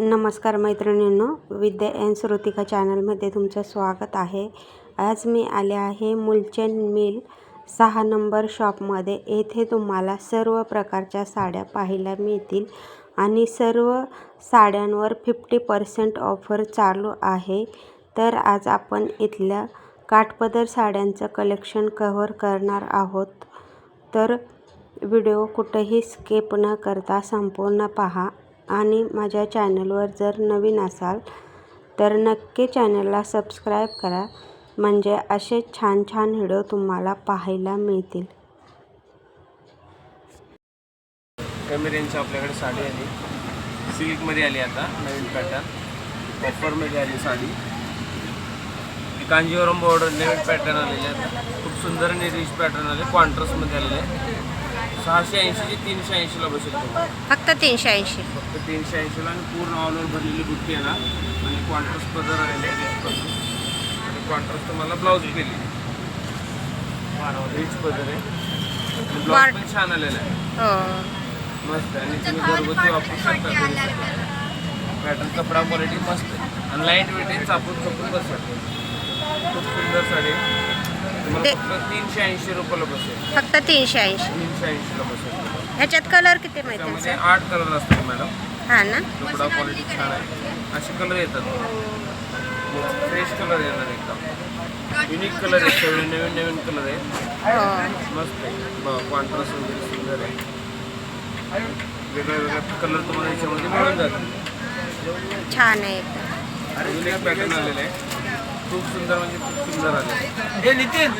नमस्कार मैत्रिणींनो विद्या एन श्रुतिका चॅनलमध्ये तुमचं स्वागत आहे. आज मी आले आहे मुलचंद मिल सहा नंबर शॉपमध्ये. येथे तुम्हाला सर्व प्रकारच्या साड्या पाहायला मिळतील आणि सर्व साड्यांवर फिफ्टी पर्सेंट ऑफर चालू आहे. तर आज आपण इथल्या काठपदर साड्यांचं कलेक्शन कव्हर करणार आहोत. तर व्हिडिओ कुठेही स्किप न करता संपूर्ण पहा. आणि माझ्या चॅनलवर जर नवीन असाल तर नक्की चॅनलला सबस्क्राईब करा. म्हणजे असे छान छान व्हिडिओ तुम्हाला पाहायला मिळतील. कमी रेंजची आपल्याकडे साडी आली. सिल्कमध्ये आली आता नवीन पॅटर्न ऑफरमध्ये आली साडी. ही कांजीवरम बॉर्डर नवीन पॅटर्न आलेले आहेत खूप सुंदर आणि रिच पॅटर्न आले. कॉन्ट्रास्टमध्ये आलेले. आहे सहाशे ऐंशीचे तीनशे ऐंशीला बसेल तुम्हाला. फक्त तीनशे ऐंशी. फक्त तीनशे ऐंशीला आणि पूर्ण ऑल ओव्हर भरलेली बुट्टी आहे ना. आणि कॉन्ट्रास्ट पदर आलेले. आणि कॉन्ट्रास्ट तुम्हाला ब्लाऊज केली. रिच पदर आहे. ब्लाऊज पण छान आलेला आहे. हो. मस्त आणि तुम्ही घरगुती वापरू शकता पॅटर्न कपडा क्वालिटी मस्त आहे. आणि लाइट वेट आहे. चापून चपून बसत खूप सुंदर साडी ते- तीनशे ऐंशी रुपयाला बसेल. फक्त तीनशे ऐंशी. तीनशे ऐंशीला बसेल. ह्याच्यात कलर किती मिळतील त्यामध्ये सर आठ कलर असतात मॅडम हा ना? क्वालिटी छान आहे. असे कलर येतात. फ्रेश कलर येणार एकदम. युनिक कलर आहे. सगळे नवीन नवीन कलर आहे हो. मस्त आहे. कॉन्ट्रास्ट वगैरे सुंदर आहे. वेगळ्या वेगळ्या कलर तुम्हाला याच्यामध्ये मिळून जातात छान आहे एकदम. युनिक पॅटर्न आलेलं आहे. खूप सुंदर म्हणजे खूप सुंदर आले. हे नितीन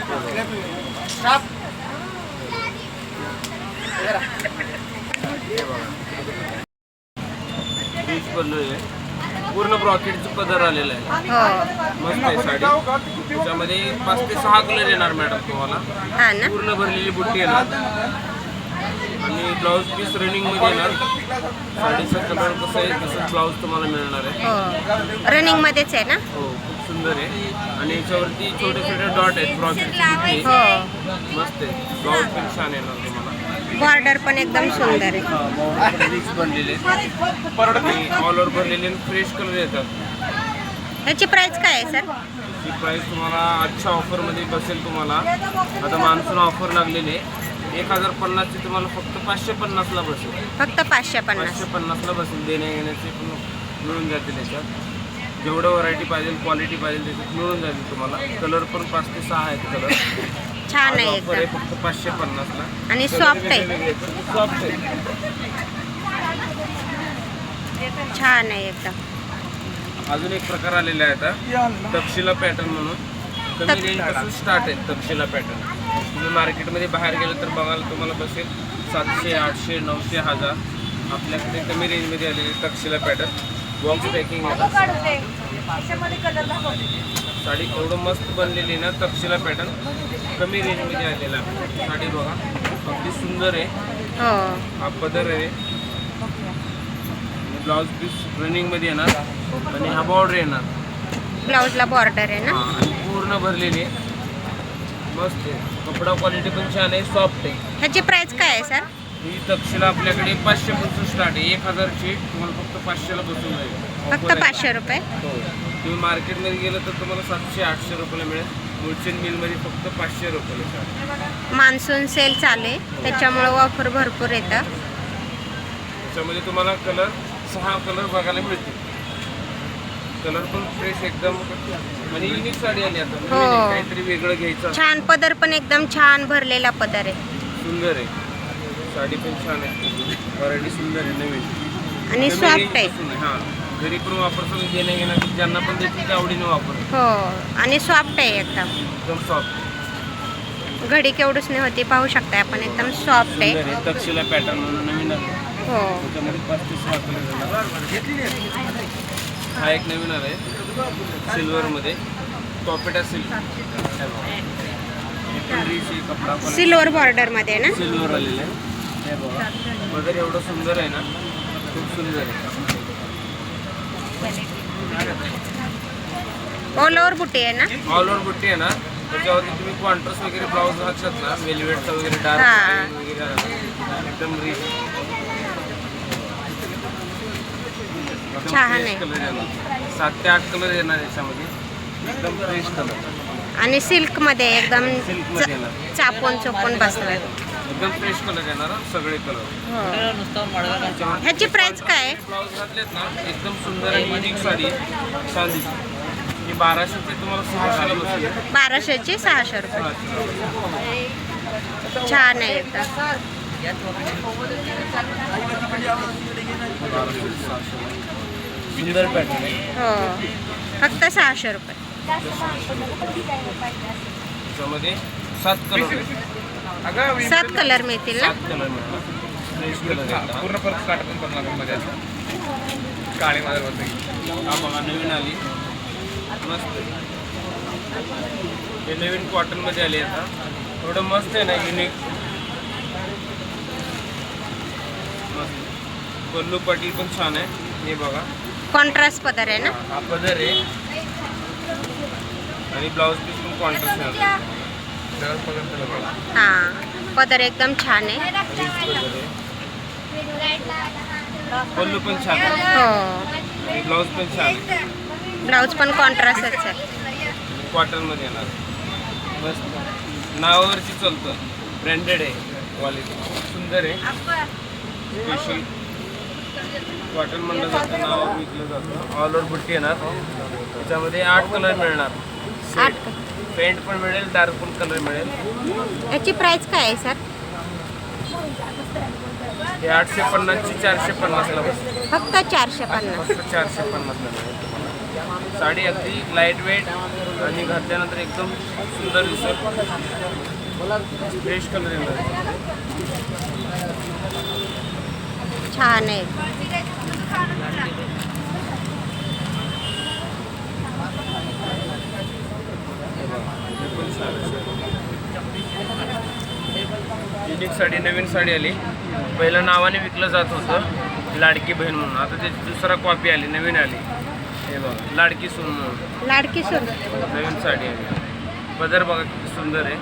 हे बघा. Rich पल्लू आहे. पूर्ण ब्रॉकेटचं पदर आलेलं आहे. हो. मस्त आहे साडी. त्याच्यामध्ये पाच ते सहा कलर येणार मॅडम तुम्हाला. हा ना? पूर्ण भरलेली बुट्टी येणार. आणि ब्लाऊज पीस रनिंगमध्ये येणार. साडीचा कलर कसं आहे तसंच ब्लाऊज तुम्हाला मिळणार आहे. हो. रनिंग मध्येच आहे ना? हो. सुंदर आहे. आणि याच्यावरती छोटे छोटे डॉट आहेत ब्रॉकेटची बुट्टी हो. मस्त आहे. ब्लाऊज पण छान येणार तुम्हाला. बॉर्डर पण एकदम सुंदर आहे. बनलेले आणि ऑल ओव्हर भरलेले फ्रेश कलर येतात. ह्याची प्राइस काय आहे सर ही प्राईस तुम्हाला आजच्या ऑफरमध्ये बसेल तुम्हाला. आता मान्सून ऑफर लागलेली आहे. एक हजार पन्नासची तुम्हाला फक्त पाचशे पन्नासला बसेल. फक्त पाचशे पन्नास. पाचशे पन्नासला बसेल. देण्या घेण्याचे पण मिळून जाते त्याच्यात जेवढं व्हरायटी पाहिजे क्वालिटी पाहिजे त्याच्यात मिळून जाईल तुम्हाला. कलर पण पाच ते सहा आहेत कलर छान आहे ऑफर आहे एकदम. फक्त पाचशे पन्नासला आणि soft आहे. सॉफ्ट आहे. छान आहे एकदम. अजून एक प्रकार आलेला आहे आता तपशिला पॅटर्न म्हणून. कमी तप- रेंजपासून स्टार्ट आहे तपशिला पॅटर्न तुम्ही मार्केटमध्ये बाहेर गेलं तर बघायला तुम्हाला बसेल सातशे आठशे नऊशे हजार. आपल्याकडे कमी रेंजमध्ये आलेले तपशिला पॅटर्न बॉक्स पॅकिंग साडी एवढं मस्त बनलेली आहे ना तपशिला पॅटर्न कमी रेंजमध्ये आलेला. साडी बघा. अगदी सुंदर आहे. हो. हा पदर आहे. ब्लाऊज पीस रनिंगमध्ये येणार. आणि हा बॉर्डर येणार. ब्लाऊजला बॉर्डर आहे हा, ना आणि पूर्ण भरलेली आहे. मस्त आहे. कपडा क्वालिटी पण छान आहे सॉफ्ट आहे. ह्याची प्राइस काय आहे सर ही तपशील आपल्याकडे पाचशे पासून स्टार्ट आहे. एक हजारची तुम्हाला फक्त पाचशेला बसून जाईल. फक्त. पाचशे रुपये? हो. तुम्ही मार्केटमध्ये गेलं तर तुम्हाला सातशे आठशे रुपयाला मिळेल. मुलचंद मिलमध्ये फक्त पाचशे रुपयाला start. मान्सून सेल चालू आहे. त्याच्यामुळं ऑफर भरपूर येतं. त्याच्यामध्ये तुम्हाला कलर सहा कलर बघायला मिळतील. कलर पण फ्रेश एकदम. आणि युनिक साडी आली आता. आहे, हो. काहीतरी वेगळं घ्यायचं. छान पदर पण एकदम छान भरलेला पदर आहे. सुंदर आहे. साडी पण छान आहे. व्हरायटी सुंदर आहे नवीन. आणि सॉफ्ट आहे. हां. घरी पण वापरतो देण्या घेण्यासाठी ज्यांना पण देतील ते आवडीने वापर हो आणि सॉफ्ट आहे एकदम. एकदम सॉफ्ट घडी केवढूच नाही होती पाहू शकता आपण एकदम सॉफ्ट आहे. तपशिला पॅटर्न म्हणून नवीन हो. त्याच्यामध्ये पाच हा एक नवीन आला आहे सिल्वरमध्ये टॉपेटा सिल्क सिल्वर बॉर्डरमध्ये आहे ना? सिल्वर आलेलं आहे. हे बघा एवढं सुंदर आहे ना. खूप सुंदर आहे. ऑल ओव्हर बुटी आहे ना? ऑल ओव्हर बुट्टी आहे ना. त्याच्यावरती तुम्ही कॉन्ट्रास्ट वगैरे ब्लाऊज घातलात ना वेलवेटचा वगैरे. डार्क वगैरे एकदम रिच. कलर येणार सात ते आठ कलर येणार याच्यामध्ये. एकदम फ्रेश कलर आणि सिल्कमध्ये एकदम. चापून चोपून बसणार. एकदम फ्रेश कलर येणार हा, सगळे कलर हो. ह्याची प्राइस काय आहे? ब्लाऊज घातलेत ना एकदम सुंदर आणि युनिक साडी आहे. छान दिसते ही बाराशे ते तुम्हाला सहाशेला बसेल बाराशेची सहाशे रुपये. छान आहे एकदम सुंदर पॅटर्न आहे. हो. फक्त सहाशे रुपये. त्याच्यामध्ये सात कलर आहेत. सात कलर मिळतील ना? पूर्ण परत काटून बनणार मध्ये असं काळी माझ्या हा बघा नवीन आली. मस्त. आहे. हे नवीन कॉटनमध्ये आली आता. थोडं मस्त आहे ना युनिक मस्त. पल्लू पाटील पण छान आहे. हे बघा. कॉन्ट्रास्ट पदर आहे ना? हा पदर आहे. आणि ब्लाऊज पीस पण कॉन्ट्रास्ट आहे. हां पदर एकदम छान आहे. पल्लू पण छान हो. ब्लाऊज पण छान ब्लाऊज पण कॉन्ट्रास्टच आहे. कॉटनमध्ये येणार. मस्त. नावावरची चालतं. ब्रँडेड आहे क्वालिटी सुंदर आहे. स्पेशल कॉटन म्हणलं जातं नाव विकलं जातं. ऑल ओव्हर बुट्टी येणार. त्याच्यामध्ये आठ कलर मिळणार. आठ. पेंट पण मिळेल डार्क पण कलर मिळेल. याची प्राइस काय आहे सर? हे आठशे पन्नासची चारशे पन्नासला बसते. फक्त चारशे पन्नास. फक्त चारशे पन्नासला मिळेल तुम्हाला. साडी अगदी लाइट वेट आणि घातल्यानंतर एकदम सुंदर दिसेल. फ्रेश कलर येणार छान आहे हे पण छान आहे युनिक साडी नवीन साडी आली. पहिलं नावाने विकलं जात होतं. लाडकी बहीण म्हणून. आता त्याची दुसरा कॉपी आली नवीन आली. हे बघा लाडकी सून म्हणून. लाडकी सुन. नवीन साडी आली. पदर बघा किती सुंदर आहे.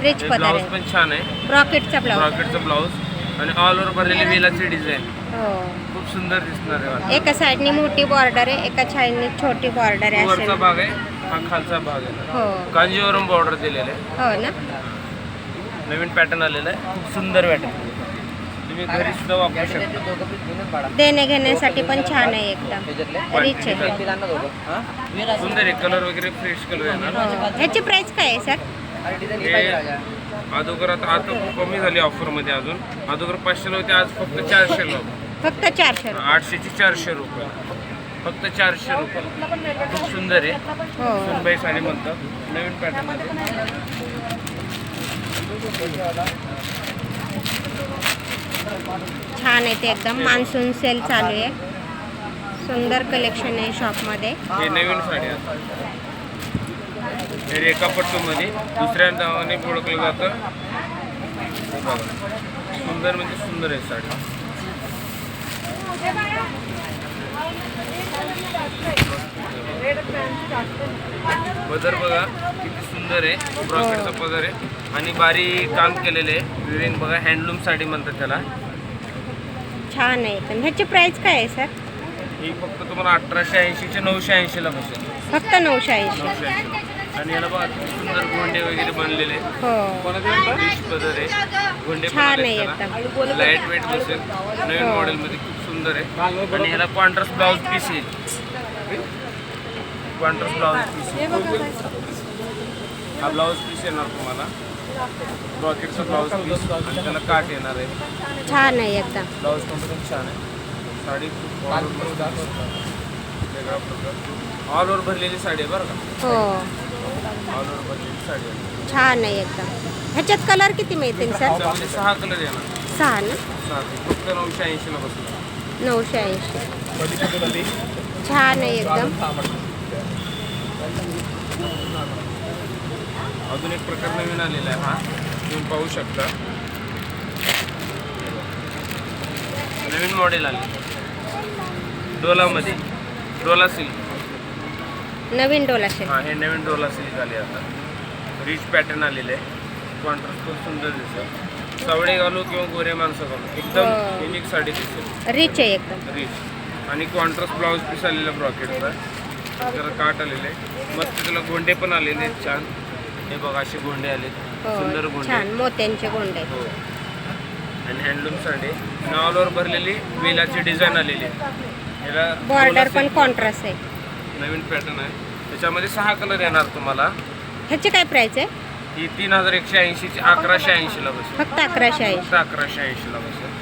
रिच पदर ब्लाऊज पण छान आहे. ब्रॉकेटचा ब्लाऊज रॉकेटचं ब्लाऊज आणि ऑल ओव्हर भरलेली वेलाची डिझाईन हो. खूप सुंदर दिसणार आहे. एका साईडनी मोठी बॉर्डर आहे एका साईडनी छोटी बॉर्डर आहे वरचा भाग आहे हा खालचा भाग आहे. हो. कांजीवरम बॉर्डर दिलेलं आहे. हो ना. नवीन पॅटर्न आलेला आहे. खूप सुंदर पॅटर्न तुम्ही घरी सुद्धा वापरू शकता. देणे घेण्यासाठी पण छान आहे एकदम. रिच आहे. सुंदर आहे. कलर वगैरे फ्रेश कलर येणार हो. ह्याची प्राइस काय आहे सर अगोदर आता आता खूप कमी झाली ऑफरमध्ये अजून. अगोदर पाचशेला होते आज फक्त चारशेला फक्त चारशे. आठशेची चारशे रुपये. फक्त चारशे रुपये. खूप सुंदर आहे. हो. सुनबाई साडी म्हणतात. नवीन पॅटर्नमध्ये छान आहे ते एकदम. मान्सून सेल चालू आहे. सुंदर कलेक्शन आहे शॉपमध्ये हे नवीन साडी हे रेखापट्टूमध्ये दुसऱ्या नावाने ओळखलं जातं. सुंदर म्हणजे सुंदर आहे साडी. पदर बघा किती सुंदर आहे. ब्रॉकेटचा पदर आहे. आणि बारीक काम केलेले आहे. विविंग बघा हँडलूम साडी म्हणतात त्याला. छान आहे. एकदम ह्याची प्राइस काय आहे सर? ही फक्त तुम्हाला अठराशे ऐंशीचे नऊशे ऐंशीला बसेल. फक्त नऊशे ऐंशी. नऊशे ऐंशी. आणि याला बघा सुंदर गोंडे वगैरे बनलेले. आहेत. पदर आहे गोंडे छान आहे एकदम. लाईट वेट बसेल. नवीन. मॉडेलमध्ये खूप सुंदर आहे. आणि ह्याला कॉन्ट्रास्ट ब्लाऊज पीस येईल कॉन्ट्रास्ट ब्लाऊज पीस हा पीस येणार तुम्हाला. रॉकेटचा ब्लाऊज पीस आणि त्याला काट येणार आहे. छान आहे एकदम. ब्लाऊज पण खूप छान आहे. साडी खूप वेगळा प्रकार. ऑल ओव्हर भरलेली साडी आहे बरं का? हो. छान आहे एकदम. ह्याच्यात कलर किती मिळतील सर सहा कलर येणार. सहा ना? सहा. फक्त नऊशे ऐंशीला नऊशे ऐंशी. छान आहे एकदम. अजून एक प्रकार नवीन आलेला आहे हा. तुम्ही पाहू शकता. नवीन मॉडेल आले. डोलामध्ये. डोला सिल्क नवीन डोला शेट हा हे नवीन डोला सिल्क आले आता. रिच पॅटर्न आलेले आहे. कॉन्ट्रास्ट खूप सुंदर दिसत सावळे घालू किंवा गोरे माणसं घालू. एकदम हो. युनिक साडी दिसेल रिच आहे एकदम. रिच आणि कॉन्ट्रास्ट ब्लाऊज पीस आलेला ब्रॉकेटचा जरा काट आलेले मस्त त्याला गोंडे पण आलेले आहेत. छान. हे बघा असे गोंडे आले सुंदर हो गोंडे. छान. मोत्यांचे गोंडे. हो. आणि हँडलूम साडी. आणि ऑल ओव्हर भरलेली वेलाची डिझाईन आलेली आहे. याला पण कॉन्ट्रास्ट आहे. नवीन पॅटर्न आहे. त्याच्यामध्ये सहा कलर येणार तुम्हाला. ह्याची काय प्राइस आहे? ही तीन हजार एकशे ऐंशीची अकराशे ऐंशीला बसेल. फक्त अकराशे ऐंशी. फक्त अकराशे ऐंशीला बसेल.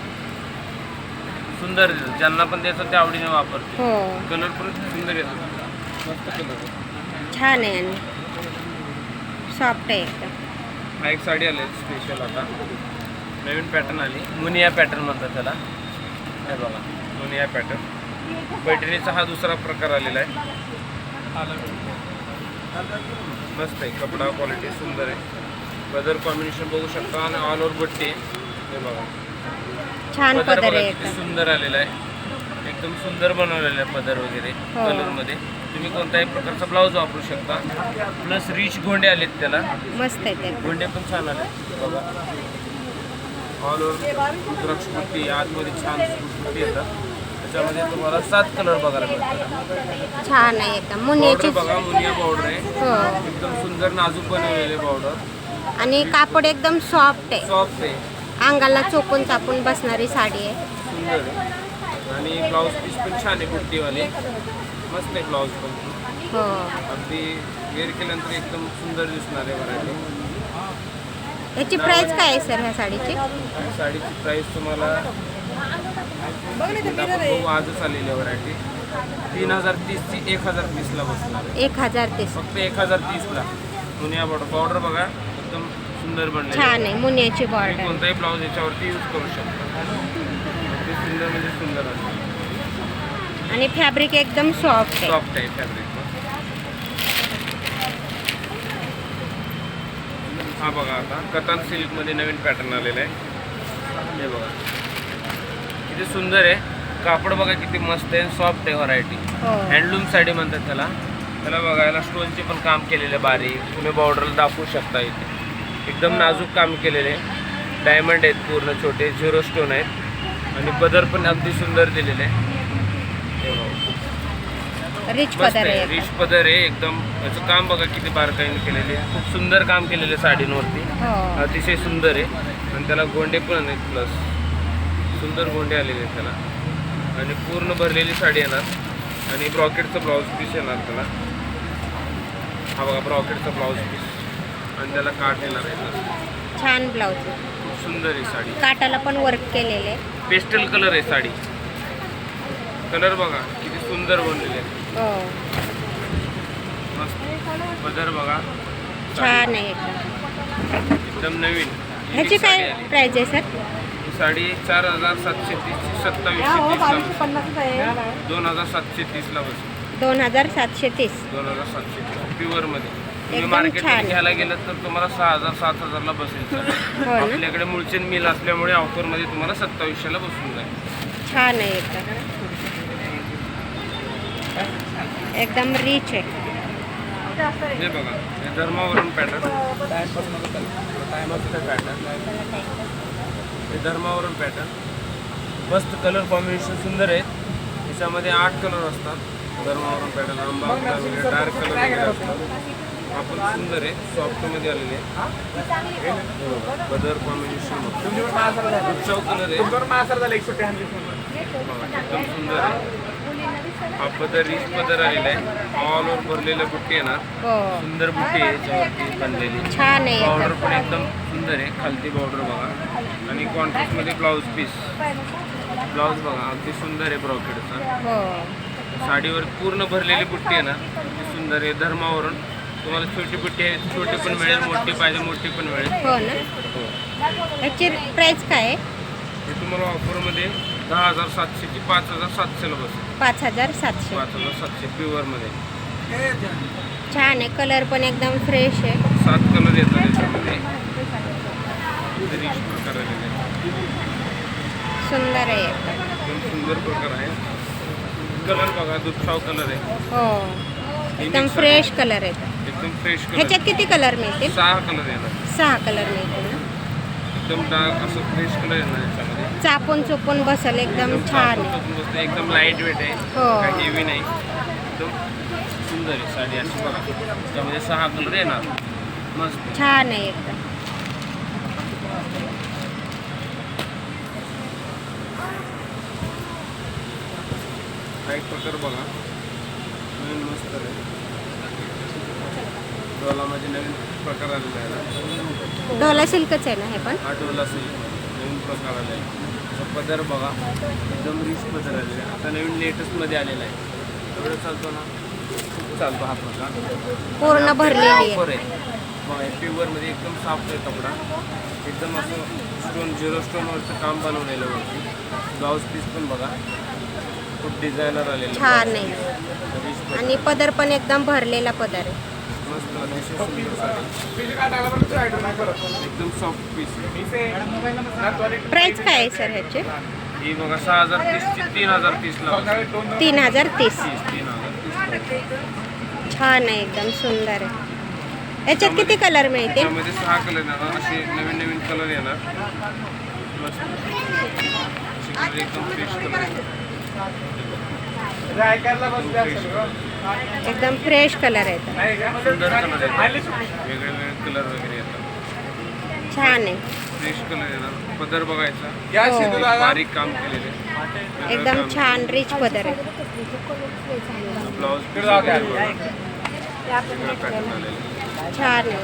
सुंदर दिसत. ज्यांना पण द्यायचं ते आवडीने वापरते हो. कलर पण सुंदर येतो मस्त कलर छान आहे आणि सॉफ्ट आहे एकदम. हा एक साडी आली स्पेशल आता. नवीन पॅटर्न आली. मुनिया पॅटर्न म्हणतात त्याला. हे बघा. मुनिया पॅटर्न पैठणीचा हा दुसरा प्रकार आलेला आहे. मस्त आहे कपडा क्वालिटी सुंदर आहे. कलर कॉम्बिनेशन बघू शकता आणि ऑल ओव्हर बट्टी आहे. हे बघा. छान पदर पदर बघा आहे किती एकदम. सुंदर आलेला आहे. एकदम सुंदर बनवलेला आहे पदर वगैरे हो. कलरमध्ये तुम्ही कोणत्याही प्रकारचा ब्लाऊज वापरू शकता. प्लस रिच गोंडे आलेत त्याला. मस्त आहे ते. गोंडे पण छान आले बघा. ऑल ओव्हर द्राक्षपट्टी आतमध्ये छान सुटपट्टी येतात. त्याच्यामध्ये तुम्हाला सात कलर बघायला मिळतात. छान आहे एकदम. मुनियाची बघा मुनिया बॉर्डर आहे. हो. एकदम सुंदर नाजूक बनवलेले बॉर्डर आणि कापड एकदम सॉफ्ट आहे. सॉफ्ट आहे. अंगाला चोपून चापून बसणारी साडी आहे. सुंदर आहे. आणि ब्लाऊज पीस पण छान आहे बुट्टीवाले मस्त आहे ब्लाऊज पण. हो. अगदी वेअर केल्यानंतर एकदम सुंदर दिसणार आहे व्हरायटी याची प्राइस काय आहे सर ह्या साडीची? साडीची प्राईस तुम्हाला बघू आजच आलेली आहे व्हरायटी तीन हजार तीसची एक हजार तीसला बसणार आहे. एक हजार तीस. फक्त एक हजार तीसला मुनिया बॉर्डर बॉर्डर बघा एकदम सुंदर बनले छान आहे. मुनियाची बॉर्डर कोणताही ब्लाऊज याच्यावरती यूज करू शकता. सुंदर म्हणजे सुंदर आहे आणि फॅब्रिक एकदम सॉफ्ट आहे. सॉफ्ट आहे फॅब्रिक हा बघा आता कतान सिल्कमध्ये नवीन पॅटर्न आलेला आहे. हे बघा. किती सुंदर आहे. कापड बघा किती मस्त आहे सॉफ्ट आहे व्हरायटी हो. हँडलूम साडी म्हणतात त्याला. त्याला बघायला स्टोनचे पण काम केलेले बारीक. तुम्ही बॉर्डरला दाखवू शकता इथे. एकदम नाजूक काम केलेले. डायमंड आहेत पूर्ण छोटे झिरो स्टोन आहेत. आणि पदर पण अगदी सुंदर दिलेले. हे. रिच पदर आहे. रिच पदर आहे एकदम. याचं काम बघा किती बारकाईने केलेले. आहे खूप सुंदर काम केलेलं आहे साडींवरती. हो. अतिशय सुंदर आहे. आणि त्याला गोंडे पण आहेत प्लस सुंदर गोंडे आलेले आहेत त्याला. आणि पूर्ण भरलेली साडी येणार. आणि ब्रॉकेटचं ब्लाऊज पीस येणार त्याला. हा बघा ब्रॉकेटचा ब्लाऊज पीस. आणि त्याला काठ येणार आहे छान ब्लाऊज खूप सुंदर आहे साडी. काटाला पण वर्क केलेले पेस्टल कलर आहे साडी. कलर बघा किती सुंदर बनलेले आहे हो. मस्त. पदर बघा. छान आहे एकदम. नवीन. ह्याची काय. प्राइस आहे सर ही साडी चार हजार सातशे तीस सत्तावीसशे तीसला दोन हजार सातशे तीसला बसेल दोन हजार सातशे तीस. दोन हजार सातशे तीस प्युअरमध्ये तुम्ही मार्केटमध्ये. घ्यायला गेलं तर तुम्हाला सहा हजार सात हजारला बसेल. हो आपल्याकडे मुळचेन मिल असल्यामुळे ऑफरमध्ये तुम्हाला सत्तावीसशेला बसून जाईल. छान आहे एकदम. रिच आहे. हे बघा हे धर्मावरून पॅटर्न पॅटर्न हे धर्मावरून पॅटर्न मस्त कलर कॉम्बिनेशन सुंदर आहेत. त्याच्यामध्ये आठ कलर असतात. धर्मावरून पॅटर्न आंबा कलर वगैरे डार्क कलर वगैरे असतात. आपण सुंदर आहे. सॉफ्टमध्ये आलेले आहे हे? कलर कॉम्बिनेशन उत्सव कलर आहे. एकदम सुंदर आहे. हा पदर रिच पदर आलेला आहे. ऑल ओव्हर भरलेलं बुट्टी येणार. हो. सुंदर बुट्टी आहे याच्यावरती बनलेली. छान आहे. बॉर्डर एकदम पण एकदम सुंदर आहे खालती बॉर्डर बघा. आणि कॉन्ट्रास्टमध्ये ब्लाऊज पीस ब्लाऊज बघा अगदी सुंदर आहे ब्रॉकेडचा हो. साडीवर पूर्ण भरलेली बुट्टी आहे ना अगदी सुंदर आहे. धर्मावरून तुम्हाला छोटी बुट्टी आहे छोटी पण मिळेल मोठी पाहिजे मोठी पण मिळेल. हो ना. हो. प्राइस काय आहे? हे तुम्हाला ऑफरमध्ये दहा हजार सातशेची पाच हजार सातशेला बसेल. पाच हजार सातशे. पाच हजार सातशे प्युअरमध्ये छान आहे कलर पण एकदम फ्रेश आहे. सात कलर येतात याच्यामध्ये. रिच प्रकार आलेले. सुंदर आहे. एकदम सुंदर प्रकार आहे. कलर बघा दुधसाव कलर आहे. हो. एकदम फ्रेश कलर आहे. एकदम फ्रेश कलर. ह्याच्यात किती कलर मिळतील? सहा कलर येणार. सहा कलर मिळतील ना? एकदम डार्क असं फ्रेश कलर येणार याच्यामध्ये चापून चुपून बसल एकदम छान आहे. एकदम लाइट वेट आहे. हो. हेवी नाही. एकदम सुंदर आहे साडी अशी बघा. त्यामध्ये सहा कलर येणार. मस्त. छान आहे एकदम. एक प्रकार बघा. नवीन मस्त आहे. डोलामध्ये नवीन प्रकार आलेला आहे. डोला सिल्कच आहे ना हे पण? हा डोला असेल नवीन प्रकार आला आहे. पदर बघा. एकदम रिच पदर आलेला आहे. आता नवीन लेटेस्टमध्ये आलेला आहे. एवढं चालतो ना? खूप चालतो हा प्रकार. पूर्ण भरलेली आहे. ऑफर आहे. बघा प्युअरमध्ये एकदम सॉफ्ट आहे कपडा. एकदम असं स्टोन झिरो स्टोनवरचं काम बनवलेलं वरती. ब्लाऊज पीस पण बघा. खूप डिझायनर आलेलं छान आहे. आणि पदर पण एकदम भरलेला पदर आहे. मस्त अतिशय सुंदर साडी एकदम सॉफ्ट पीस प्राईस काय आहे सर ह्याचे? ही बघा सहा हजार तीसची तीन हजार तीसला बसेल. तीन हजार तीस. तीस तीन हजार तीस छान आहे एकदम सुंदर आहे. याच्यात किती कलर मिळतील? त्यामध्ये सहा कलर येणार असे नवीन नवीन कलर येणार. मस्त. असे कलर एकदम फ्रेश कलर एकदम फ्रेश कलर येतात वेगळे वेगळे कलर वगैरे येतात. छान आहे. फ्रेश कलर येणार पदर बघायचा. हो. बारीक काम केलेले. एकदम. छान रिच पदर आहे. ब्लाऊज आलेलं. छान आहे.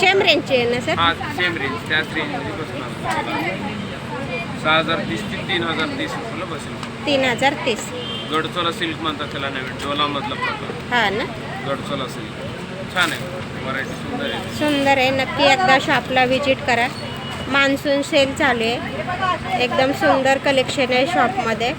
सेम रेंजची आहे ना सर हा सेम रेंज त्याच बसणार. सहा हजार तीस ते तीन हजार तीस रुपयाला बसेल. तीन हजार तीस. गडचोला सिल्क म्हणतात त्याला नवीन डोलामधला प्रकार. हा ना. गडचोला सिल्क. छान आहे. व्हरायटी सुंदर आहे. सुंदर आहे. नक्की एकदा शॉपला व्हिजिट करा. मान्सून सेल चालू आहे. एकदम सुंदर कलेक्शन आहे शॉपमध्ये